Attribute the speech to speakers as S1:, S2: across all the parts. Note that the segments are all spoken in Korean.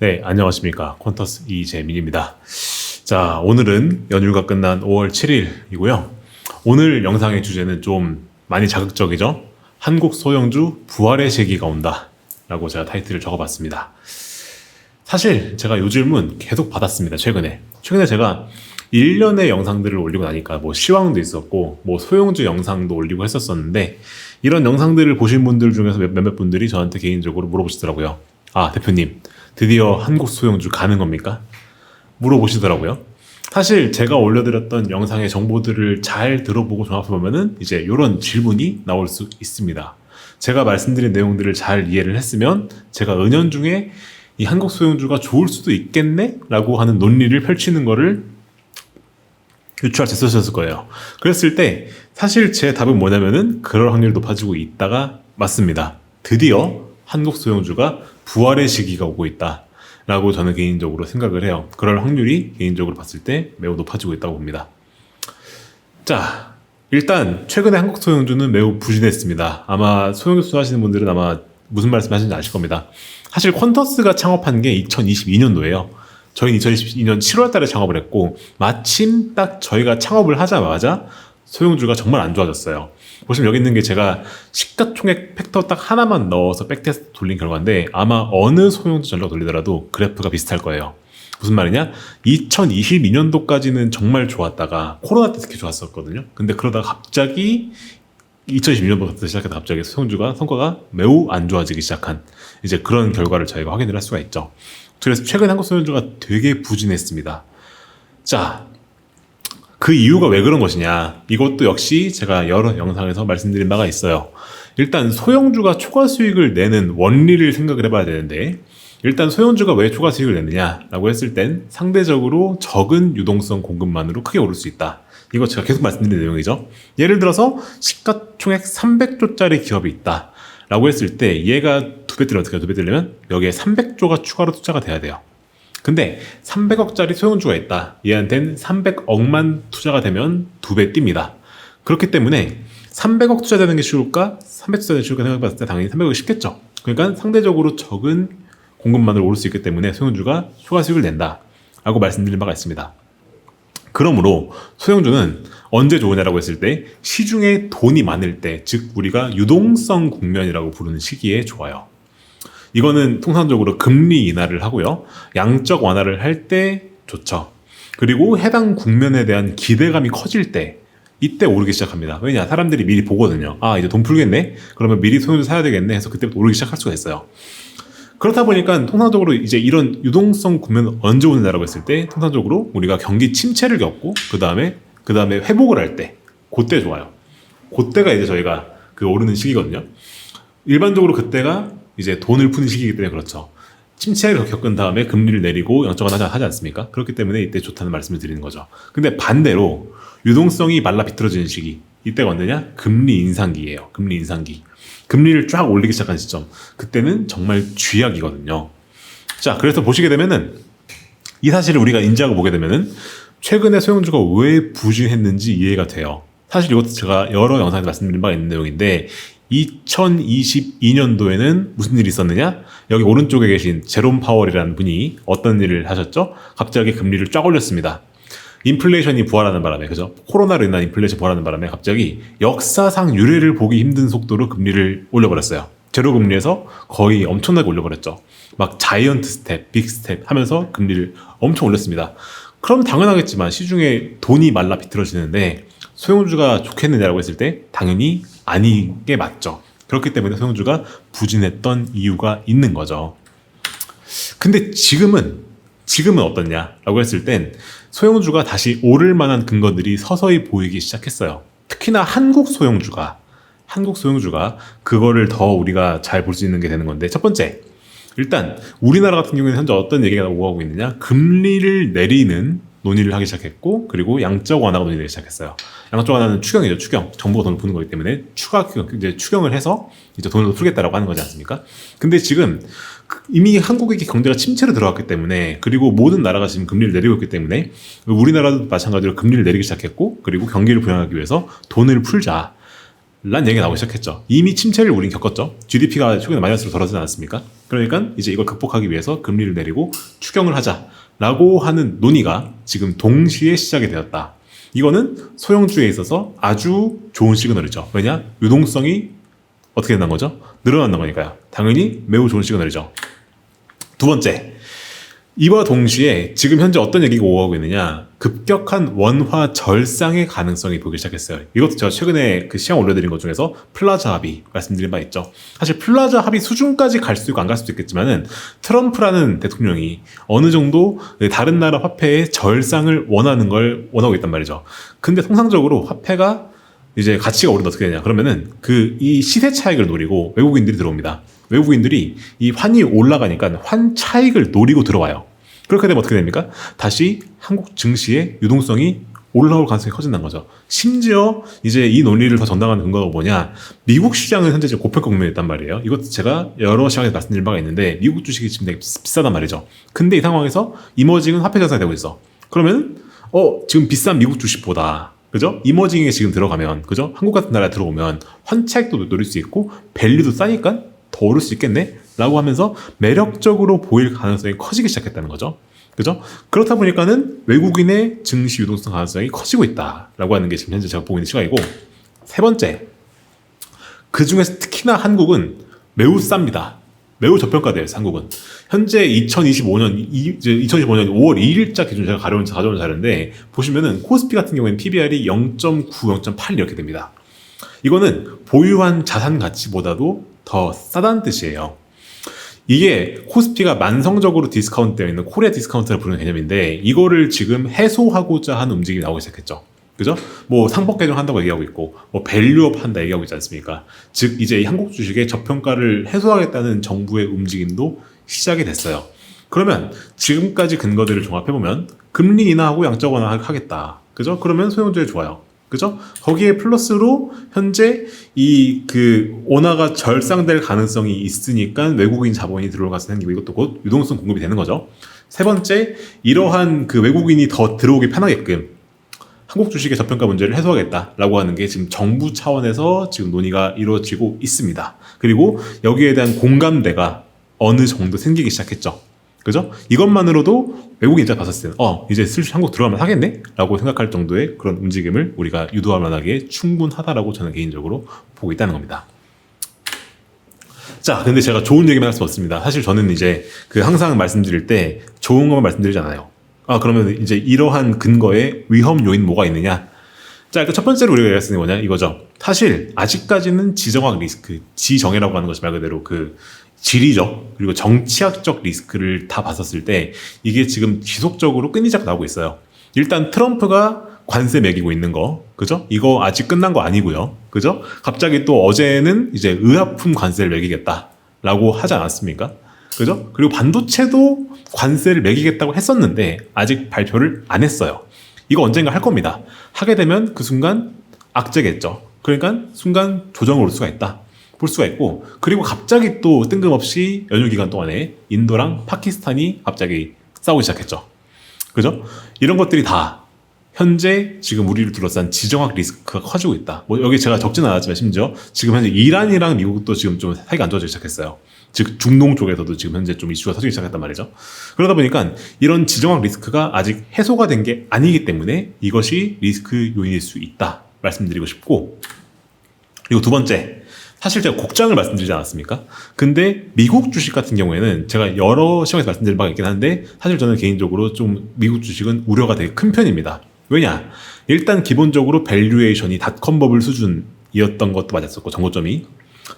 S1: 네, 안녕하십니까. 콘터스 이재민입니다. 자, 오늘은 연휴가 끝난 5월 7일이고요. 오늘 영상의 주제는 좀 많이 자극적이죠? 한국 소형주 부활의 시기가 온다. 라고 제가 타이틀을 적어봤습니다. 사실 제가 요 질문 계속 받았습니다. 최근에. 최근에 제가 1년의 영상들을 올리고 나니까 뭐 시황도 있었고 뭐 소형주 영상도 올리고 했었었는데 이런 영상들을 보신 분들 중에서 몇- 몇몇 분들이 저한테 개인적으로 물어보시더라고요. 아, 대표님. 드디어 한국 소형주 가는 겁니까? 물어보시더라고요. 사실 제가 올려드렸던 영상의 정보들을 잘 들어보고 종합해보면은 이제 이런 질문이 나올 수 있습니다. 제가 말씀드린 내용들을 잘 이해를 했으면 제가 은연 중에 이 한국 소형주가 좋을 수도 있겠네? 라고 하는 논리를 펼치는 거를 유추할 수 있으셨을 거예요. 그랬을 때 사실 제 답은 뭐냐면은 그럴 확률이 높아지고 있다가 맞습니다. 드디어 한국 소형주가 부활의 시기가 오고 있다. 라고 저는 개인적으로 생각을 해요. 그럴 확률이 개인적으로 봤을 때 매우 높아지고 있다고 봅니다. 자, 일단 최근에 한국 소형주는 매우 부진했습니다. 아마 소형주 하시는 분들은 아마 무슨 말씀 하시는지 아실 겁니다. 사실 퀀터스가 창업한 게 2022년도예요. 저희는 2022년 7월 달에 창업을 했고 마침 딱 저희가 창업을 하자마자 소형주가 정말 안 좋아졌어요. 보시면 여기 있는 게 제가 시가총액 팩터 딱 하나만 넣어서 백테스트 돌린 결과인데 아마 어느 소형주 전략 돌리더라도 그래프가 비슷할 거예요. 무슨 말이냐? 2022년도까지는 정말 좋았다가 코로나 때 특히 좋았었거든요. 근데 그러다가 갑자기 2022년부터 시작해서 갑자기 소형주가 성과가 매우 안 좋아지기 시작한 이제 그런 결과를 저희가 확인을 할 수가 있죠. 그래서 최근 한국 소형주가 되게 부진했습니다. 자, 그 이유가 왜 그런 것이냐? 이것도 역시 제가 여러 영상에서 말씀드린 바가 있어요. 일단 소형주가 초과 수익을 내는 원리를 생각을 해봐야 되는데, 일단 소형주가 왜 초과 수익을 내느냐라고 했을 땐 상대적으로 적은 유동성 공급만으로 크게 오를 수 있다. 이거 제가 계속 말씀드린 내용이죠. 예를 들어서 시가총액 300조짜리 기업이 있다. 라고 했을 때 얘가 두배 뜨려 어떻게 두배 뜨려면 여기에 300조가 추가로 투자가 돼야 돼요. 근데 300억짜리 소형주가 있다. 얘한텐 300억만 투자가 되면 두 배 뜁니다. 그렇기 때문에 300억 투자되는 게 쉬울까? 300 투자되는 게 쉬울까 생각해봤을 때 당연히 300억이 쉽겠죠. 그러니까 상대적으로 적은 공급만으로 오를 수 있기 때문에 소형주가 초과 수익을 낸다. 라고 말씀드린 바가 있습니다. 그러므로 소형주는 언제 좋으냐라고 했을 때 시중에 돈이 많을 때, 즉 우리가 유동성 국면이라고 부르는 시기에 좋아요. 이거는 통상적으로 금리 인하를 하고요. 양적 완화를 할 때 좋죠. 그리고 해당 국면에 대한 기대감이 커질 때 이때 오르기 시작합니다. 왜냐? 사람들이 미리 보거든요. 아, 이제 돈 풀겠네? 그러면 미리 소형주 사야 되겠네? 해서 그때부터 오르기 시작할 수가 있어요. 그렇다 보니까 통상적으로 이제 이런 유동성 국면 언제 오느냐라고 했을 때 통상적으로 우리가 경기 침체를 겪고 그 다음에 그 다음에 회복을 할 때 그때 좋아요. 그때가 이제 저희가 그 오르는 시기거든요. 일반적으로 그때가 이제 돈을 푸는 시기이기 때문에 그렇죠. 침체를 겪은 다음에 금리를 내리고 양적완 하지, 하지 않습니까? 그렇기 때문에 이때 좋다는 말씀을 드리는 거죠. 근데 반대로 유동성이 말라 비틀어지는 시기 이때가 언제냐? 금리 인상기예요. 금리 인상기. 금리를 쫙 올리기 시작한 시점. 그때는 정말 쥐약이거든요. 자, 그래서 보시게 되면은 이 사실을 우리가 인지하고 보게 되면은 최근에 소형주가 왜 부진했는지 이해가 돼요. 사실 이것도 제가 여러 영상에서 말씀드린 바가 있는 내용인데 2022년도에는 무슨 일이 있었느냐? 여기 오른쪽에 계신 제롬 파월이라는 분이 어떤 일을 하셨죠? 갑자기 금리를 쫙 올렸습니다. 인플레이션이 부활하는 바람에 그죠? 코로나로 인한 인플레이션 부활하는 바람에 갑자기 역사상 유례를 보기 힘든 속도로 금리를 올려버렸어요. 제로 금리에서 거의 엄청나게 올려버렸죠. 막 자이언트 스텝, 빅 스텝 하면서 금리를 엄청 올렸습니다. 그럼 당연하겠지만 시중에 돈이 말라 비틀어지는데 소형주가 좋겠느냐라고 했을 때 당연히 아닌 게 맞죠. 그렇기 때문에 소형주가 부진했던 이유가 있는 거죠. 근데 지금은 지금은 어떻냐라고 했을 땐 소형주가 다시 오를 만한 근거들이 서서히 보이기 시작했어요. 특히나 한국 소형주가 한국 소형주가 그거를 더 우리가 잘 볼 수 있는 게 되는 건데 첫 번째 일단 우리나라 같은 경우에는 현재 어떤 얘기가 오가고 있느냐 금리를 내리는 논의를 하기 시작했고 그리고 양적 완화가 논의되기 시작했어요. 양적 완화는 추경이죠 추경 정부가 돈을 푸는 거기 때문에 추가 추경 이제 추경을 해서 이제 돈을 풀겠다라고 하는 거지 않습니까? 근데 지금 그- 이미 한국의 경제가 침체로 들어갔기 때문에 그리고 모든 나라가 지금 금리를 내리고 있기 때문에 우리나라도 마찬가지로 금리를 내리기 시작했고 그리고 경기를 부양하기 위해서 돈을 풀자 란 얘기가 나오기 시작했죠. 이미 침체를 우린 겪었죠. GDP가 최근에 마이너스로 돌아서지 않았습니까? 그러니까 이제 이걸 극복하기 위해서 금리를 내리고 추경을 하자 라고 하는 논의가 지금 동시에 시작이 되었다. 이거는 소형주에 있어서 아주 좋은 시그널이죠. 왜냐? 유동성이 어떻게 된다는 거죠? 늘어난다는 거니까요. 당연히 매우 좋은 시그널이죠. 두 번째, 이와 동시에 지금 현재 어떤 얘기가 오가고 있느냐 급격한 원화 절상의 가능성이 보기 시작했어요. 이것도 제가 최근에 그 시황 올려드린 것 중에서 플라자 합의 말씀드린 바 있죠. 사실 플라자 합의 수준까지 갈 수도 있고 안 갈 수도 있겠지만은 트럼프라는 대통령이 어느 정도 다른 나라 화폐의 절상을 원하는 걸 원하고 있단 말이죠. 근데 통상적으로 화폐가 이제 가치가 오르면 어떻게 되냐 그러면은 그 이 시세 차익을 노리고 외국인들이 들어옵니다. 외국인들이 이 환이 올라가니까 환 차익을 노리고 들어와요. 그렇게 되면 어떻게 됩니까? 다시 한국 증시의 유동성이 올라올 가능성이 커진다는 거죠. 심지어 이제 이 논리를 더 전당하는 근거가 뭐냐? 미국 시장은 현재 지금 고평가 국면에 있단 말이에요. 이것도 제가 여러 시간에 말씀드린 바가 있는데 미국 주식이 지금 되게 비- 비싸단 말이죠. 근데 이 상황에서 이머징은 화폐 자산이 되고 있어. 그러면 어 지금 비싼 미국 주식보다 그죠? 이머징에 지금 들어가면 그죠? 한국 같은 나라에 들어오면 환차익도 노릴 수 있고 밸류도 싸니까 더 오를 수 있겠네? 라고 하면서 매력적으로 보일 가능성이 커지기 시작했다는 거죠. 그죠? 그렇다 보니까는 외국인의 증시 유동성 가능성이 커지고 있다라고 하는 게 지금 현재 제가 보고 있는 시각이고 세 번째 그 중에서 특히나 한국은 매우 쌉니다. 매우 저평가돼요, 한국은. 현재 2025년, 이, 이제 2025년 5월 2일자 기준 제가 가져온, 가져온 자료인데, 보시면은 코스피 같은 경우에는 PBR이 0.9, 0.8 이렇게 됩니다. 이거는 보유한 자산 가치보다도 더 싸다는 뜻이에요. 이게 코스피가 만성적으로 디스카운트 되어 있는 코리아 디스카운트를 부르는 개념인데 이거를 지금 해소하고자 하는 움직임이 나오기 시작했죠. 그죠? 뭐 상법 개정 한다고 얘기하고 있고 뭐 밸류업 한다 얘기하고 있지 않습니까? 즉 이제 이 한국 주식의 저평가를 해소하겠다는 정부의 움직임도 시작이 됐어요. 그러면 지금까지 근거들을 종합해 보면 금리 인하하고 양적 완화 하겠다. 그죠? 그러면 소형주에 좋아요. 그죠? 거기에 플러스로 현재 이 그 원화가 절상될 가능성이 있으니까 외국인 자본이 들어가서 생기고 이것도 곧 유동성 공급이 되는 거죠. 세 번째, 이러한 그 외국인이 더 들어오기 편하게끔 한국 주식의 저평가 문제를 해소하겠다라고 하는 게 지금 정부 차원에서 지금 논의가 이루어지고 있습니다. 그리고 여기에 대한 공감대가 어느 정도 생기기 시작했죠. 그죠? 이것만으로도 외국인 입장 봤을 때는 어 이제 슬슬 한국 들어가면 하겠네? 라고 생각할 정도의 그런 움직임을 우리가 유도할 만하게 충분하다라고 저는 개인적으로 보고 있다는 겁니다. 자, 근데 제가 좋은 얘기만 할 수 없습니다. 사실 저는 이제 그 항상 말씀드릴 때 좋은 것만 말씀드리지 않아요. 아, 그러면 이제 이러한 근거에 위험 요인 뭐가 있느냐? 자, 일단 첫 번째로 우리가 게 뭐냐? 이거죠. 사실 아직까지는 지정학 리스크, 지정해라고 하는 것이 말 그대로 그 지리적 그리고 정치학적 리스크를 다 봤었을 때 이게 지금 지속적으로 끊이자고 나오고 있어요. 일단 트럼프가 관세 매기고 있는 거, 그죠? 이거 아직 끝난 거 아니고요, 그죠? 갑자기 또 어제는 이제 의약품 관세를 매기겠다라고 하지 않았습니까? 그죠? 그리고 반도체도 관세를 매기겠다고 했었는데 아직 발표를 안 했어요. 이거 언젠가 할 겁니다. 하게 되면 그 순간 악재겠죠. 그러니까 순간 조정을 올 수가 있다. 볼 수가 있고 그리고 갑자기 또 뜬금없이 연휴 기간 동안에 인도랑 파키스탄이 갑자기 싸우기 시작했죠. 그죠? 이런 것들이 다 현재 지금 우리를 둘러싼 지정학 리스크가 커지고 있다. 뭐 여기 제가 적지는 않았지만 심지어 지금 현재 이란이랑 미국도 지금 좀 사이가 안 좋아지기 시작했어요. 즉 중동 쪽에서도 지금 현재 좀 이슈가 터지기 시작했단 말이죠. 그러다 보니까 이런 지정학 리스크가 아직 해소가 된 게 아니기 때문에 이것이 리스크 요인일 수 있다 말씀드리고 싶고 그리고 두 번째 사실 제가 곡장을 말씀드리지 않았습니까? 근데 미국 주식 같은 경우에는 제가 여러 시간에서 말씀드린 바가 있긴 한데 사실 저는 개인적으로 좀 미국 주식은 우려가 되게 큰 편입니다. 왜냐? 일단 기본적으로 밸류에이션이 닷컴 버블 수준이었던 것도 맞았었고 정고점이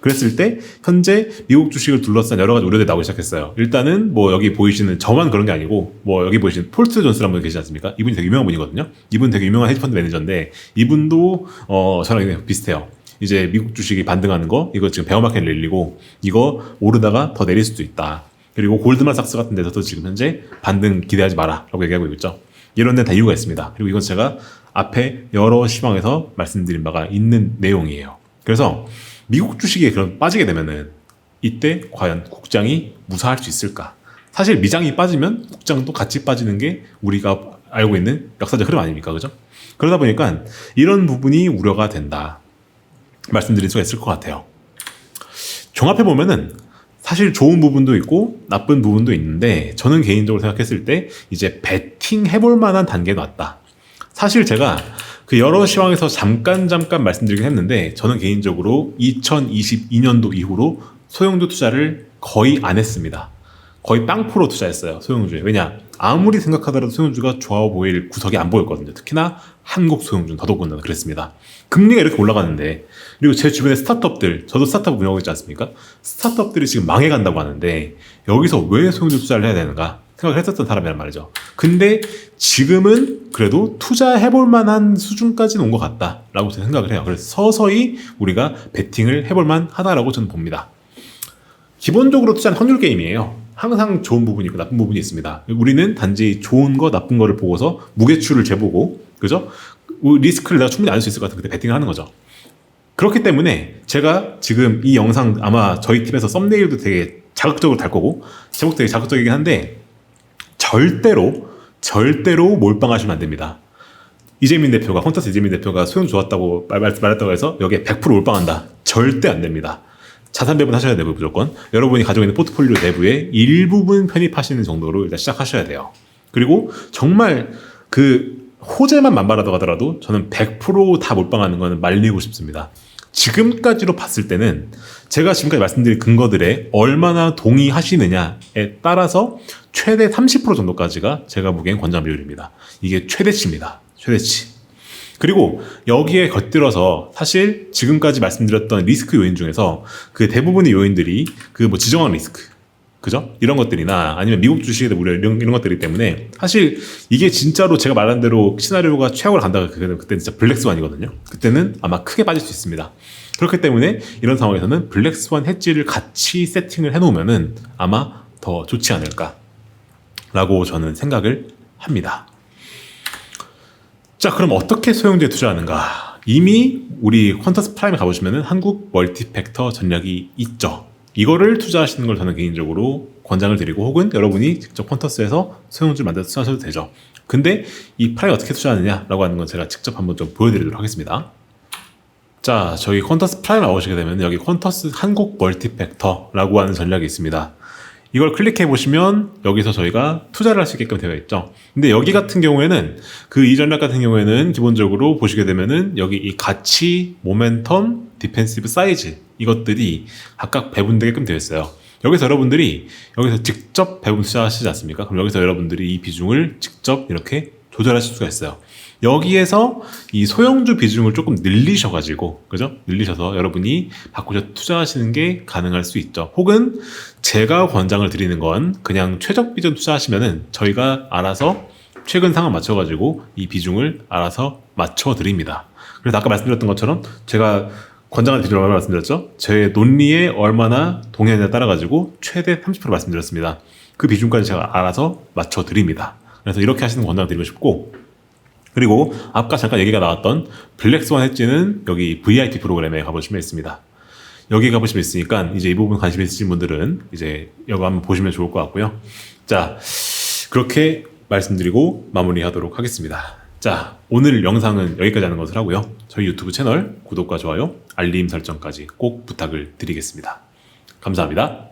S1: 그랬을 때 현재 미국 주식을 둘러싼 여러 가지 우려들이 나오기 시작했어요. 일단은 뭐 여기 보이시는 저만 그런 게 아니고 뭐 여기 보이시는 폴트 존스라는 분 계시지 않습니까? 이분이 되게 유명한 분이거든요. 이분 되게 유명한 헤지펀드 매니저인데 이분도 어 저랑 비슷해요. 이제 미국 주식이 반등하는 거 이거 지금 베어마켓 랠리고 이거 오르다가 더 내릴 수도 있다. 그리고 골드만삭스 같은 데서도 지금 현재 반등 기대하지 마라라고 얘기하고 있죠. 이런 데는 다 이유가 있습니다. 그리고 이건 제가 앞에 여러 시황에서 말씀드린 바가 있는 내용이에요. 그래서 미국 주식에 그런 빠지게 되면은 이때 과연 국장이 무사할 수 있을까? 사실 미장이 빠지면 국장도 같이 빠지는 게 우리가 알고 있는 역사적 흐름 아닙니까? 그죠? 그러다 보니까 이런 부분이 우려가 된다. 말씀드릴 수가 있을 것 같아요. 종합해 보면은 사실 좋은 부분도 있고 나쁜 부분도 있는데 저는 개인적으로 생각했을 때 이제 베팅 해볼 만한 단계는 왔다. 사실 제가 그 여러 시황에서 잠깐 잠깐 말씀드리긴 했는데 저는 개인적으로 2022년도 이후로 소형주 투자를 거의 안 했습니다. 거의 빵프로 투자했어요 소형주에. 왜냐 아무리 생각하더라도 소형주가 좋아 보일 구석이 안 보였거든요. 특히나 한국 소형주는 더더군다나 그랬습니다. 금리가 이렇게 올라가는데 그리고 제 주변에 스타트업들 저도 스타트업 운영하고 있지 않습니까? 스타트업들이 지금 망해간다고 하는데 여기서 왜 소형주 투자를 해야 되는가 생각을 했었던 사람이란 말이죠. 근데 지금은 그래도 투자해볼 만한 수준까지는 온 것 같다라고 저는 생각을 해요. 그래서 서서히 우리가 베팅을 해볼 만 하다라고 저는 봅니다. 기본적으로 투자는 확률 게임이에요. 항상 좋은 부분이 있고 나쁜 부분이 있습니다. 우리는 단지 좋은 거 나쁜 거를 보고서 무게추를 재보고 그죠? 리스크를 내가 충분히 알 수 있을 것 같은 그때 베팅을 하는 거죠. 그렇기 때문에 제가 지금 이 영상 아마 저희 팀에서 썸네일도 되게 자극적으로 달 거고 제목 되게 자극적이긴 한데 절대로 절대로 몰빵하시면 안 됩니다. 이재민 대표가 콘터스 이재민 대표가 소용 좋았다고 말했다고 해서 여기에 100% 몰빵한다. 절대 안 됩니다. 자산 배분 하셔야 되고 무조건 여러분이 가지고 있는 포트폴리오 내부에 일부분 편입하시는 정도로 일단 시작하셔야 돼요. 그리고 정말 그 호재만 만발하다고 하더라도 저는 100%다 몰빵하는 거는 말리고 싶습니다. 지금까지로 봤을 때는 제가 지금까지 말씀드린 근거들에 얼마나 동의하시느냐에 따라서 최대 30% 정도까지가 제가 보기엔 권장 비율입니다. 이게 최대치입니다. 최대치. 그리고 여기에 곁들여서 사실 지금까지 말씀드렸던 리스크 요인 중에서 그 대부분의 요인들이 그 뭐 지정학 리스크 그죠? 이런 것들이나 아니면 미국 주식에도 무려 이런, 이런 것들이기 때문에 사실 이게 진짜로 제가 말한 대로 시나리오가 최악으로 간다가 그때는 그때 진짜 블랙스완이거든요. 그때는 아마 크게 빠질 수 있습니다. 그렇기 때문에 이런 상황에서는 블랙스완 해지를 같이 세팅을 해놓으면은 아마 더 좋지 않을까라고 저는 생각을 합니다. 자, 그럼 어떻게 소형주에 투자하는가? 이미 우리 퀀터스 프라임 가보시면은 한국 멀티팩터 전략이 있죠. 이거를 투자하시는 걸 저는 개인적으로 권장을 드리고 혹은 여러분이 직접 퀀터스에서 소형주를 만들어서 투자하셔도 되죠. 근데 이 프라임 어떻게 투자하느냐라고 하는 건 제가 직접 한번 좀 보여드리도록 하겠습니다. 자, 저희 퀀터스 프라임 나오시게 되면 여기 퀀터스 한국 멀티팩터라고 하는 전략이 있습니다. 이걸 클릭해 보시면 여기서 저희가 투자를 할 수 있게끔 되어 있죠. 근데 여기 같은 경우에는 그 이 전략 같은 경우에는 기본적으로 보시게 되면은 여기 이 가치, 모멘텀, 디펜시브 사이즈 이것들이 각각 배분되게끔 되어 있어요. 여기서 여러분들이 여기서 직접 배분 투자하시지 않습니까? 그럼 여기서 여러분들이 이 비중을 직접 이렇게 조절하실 수가 있어요. 여기에서 이 소형주 비중을 조금 늘리셔가지고, 그죠? 늘리셔서 여러분이 바꾸셔 투자하시는 게 가능할 수 있죠. 혹은 제가 권장을 드리는 건 그냥 최적 비중 투자하시면은 저희가 알아서 최근 상황 맞춰가지고 이 비중을 알아서 맞춰 드립니다. 그래서 아까 말씀드렸던 것처럼 제가 권장을 드리라고 말씀드렸죠. 제 논리에 얼마나 동의하느냐에 따라가지고 최대 30% 말씀드렸습니다. 그 비중까지 제가 알아서 맞춰 드립니다. 그래서 이렇게 하시는 권장 드리고 싶고, 그리고 아까 잠깐 얘기가 나왔던 블랙스완 해지는 여기 VIP 프로그램에 가보시면 있습니다. 여기 가보시면 있으니까 이제 이 부분 관심 있으신 분들은 이제 여기 한번 보시면 좋을 것 같고요. 자, 그렇게 말씀드리고 마무리하도록 하겠습니다. 자, 오늘 영상은 여기까지 하는 것을 하고요. 저희 유튜브 채널 구독과 좋아요, 알림 설정까지 꼭 부탁을 드리겠습니다. 감사합니다.